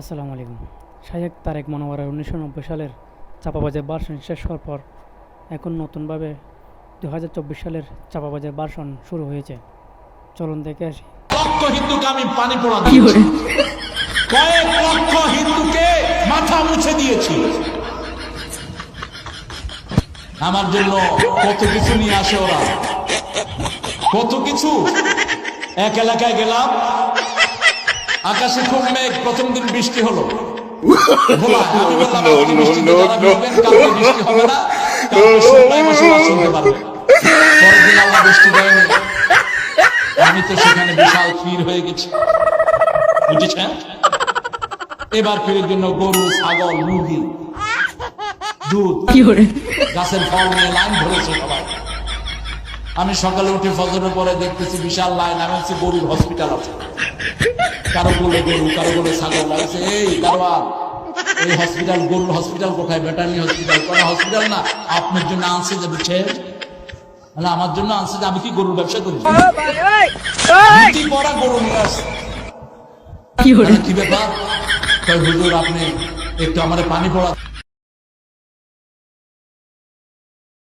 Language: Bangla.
আসসালামু আলাইকুম। শাহেক তারেক মনোয়ারের উনিশশো নব্বই সালের চাপাবাজের বার্ষণ শেষ হওয়ার পর এখন নতুনভাবে দু হাজার চব্বিশ সালের চাপাবাজের বার্ষণ শুরু হয়েছে। চলুন দেখে আসি। লক্ষ হিন্দুকে আমি পানি পড়া দিয়েছি। কয়েক লক্ষ হিন্দুকে মাথা মুছে দিয়েছি। আমার জন্য কত কিছু নিয়ে আসে ওরা। কত কিছু? এক এলাকায় গেলাম আকাশে খুব মেঘ প্রথম দিন বৃষ্টি হলো। আমি তো সেখানে বিশাল ফির হয়ে গেছি। বুঝেছেন? এবার ফিরের জন্য গরু ছাগল মুরগি দুধ গাছের ফল নিয়ে লাইন ধরেছে সবাই। আমি সকালে উঠে ফজরের পরে দেখতেছি বিশাল লাইন আমি হচ্ছে গরুর হসপিটাল আছে। কারও বলে গরু কারও বলে ছাগল লাগছে এই দারোয়ান এই হসপিটাল গরুর হসপিটাল কোথায়? ভেটারনি হসপিটাল কোন হসপিটাল না? আপনার জন্য আনছে যে বুঝছেন? মানে আমার জন্য আনছে যে আমি কি গরুর ব্যবসা করি? ধুতি গরু নিয়ে আসছে। কি ব্যাপার? হুজুর আপনি একটু আমার পানি পড়া